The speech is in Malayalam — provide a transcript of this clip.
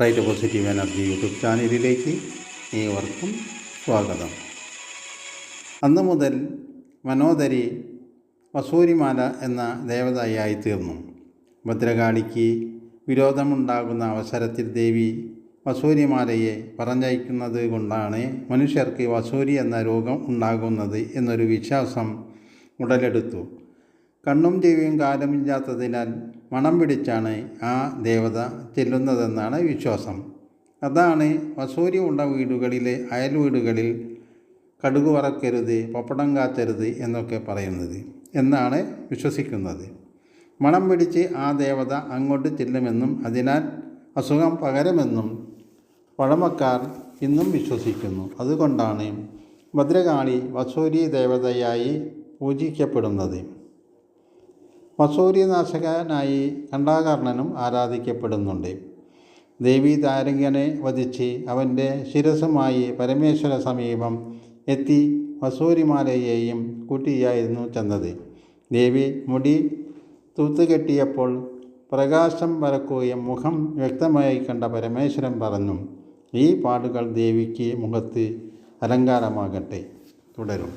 റൈറ്റ് പോസിറ്റീവ് എനർജി യൂട്യൂബ് ചാനലിലേക്ക് ഏവർക്കും സ്വാഗതം. അന്ന് മുതൽ മനോദരി വസൂരിമാല എന്ന ദേവതയായി തീർന്നു ഭദ്രകാളിക്ക് വിരോധമുണ്ടാകുന്ന അവസരത്തിൽ ദേവി വസൂരിമാലയെ പറഞ്ഞയക്കുന്നത് കൊണ്ടാണ് മനുഷ്യർക്ക് വസൂരി എന്ന രോഗം ഉണ്ടാകുന്നത് എന്നൊരു വിശ്വാസം ഉടലെടുത്തു. കണ്ണും ചെവിയും കാലമില്ലാത്തതിനാൽ മണം പിടിച്ചാണ് ആ ദേവത ചെല്ലുന്നതെന്നാണ് വിശ്വാസം. അതാണ് വസൂരി ഉള്ള വീടുകളിലെ അയൽ വീടുകളിൽ കടുക് വറക്കരുത് പപ്പടം കാച്ചരുത് എന്നൊക്കെ പറയുന്നത് എന്നാണ് വിശ്വസിക്കുന്നത്. മണം പിടിച്ച് ആ ദേവത അങ്ങോട്ട് ചെല്ലുമെന്നും അതിനാൽ അസുഖം പകരമെന്നും പഴമക്കാർ ഇന്നും വിശ്വസിക്കുന്നു. അതുകൊണ്ടാണ് ഭദ്രകാളി വസൂരി ദേവതയായി പൂജിക്കപ്പെടുന്നത്. വസൂര്യനാശകനായി കണ്ടാകർണനും ആരാധിക്കപ്പെടുന്നുണ്ട്. ദേവി താരംഗനെ വധിച്ച് അവന്റെ ശിരസുമായി പരമേശ്വര സമീപം എത്തി മസൂരിമാലയെയും കൂട്ടിയായിരുന്നു ചെന്നത്. ദേവി മുടി തൂത്തുകെട്ടിയപ്പോൾ പ്രകാശം പരക്കുകയും മുഖം വ്യക്തമായി കണ്ട പരമേശ്വരൻ പറഞ്ഞു ഈ പാടുകൾ ദേവിക്ക് മുഖത്ത് അലങ്കാരമാകട്ടെ തുടരും.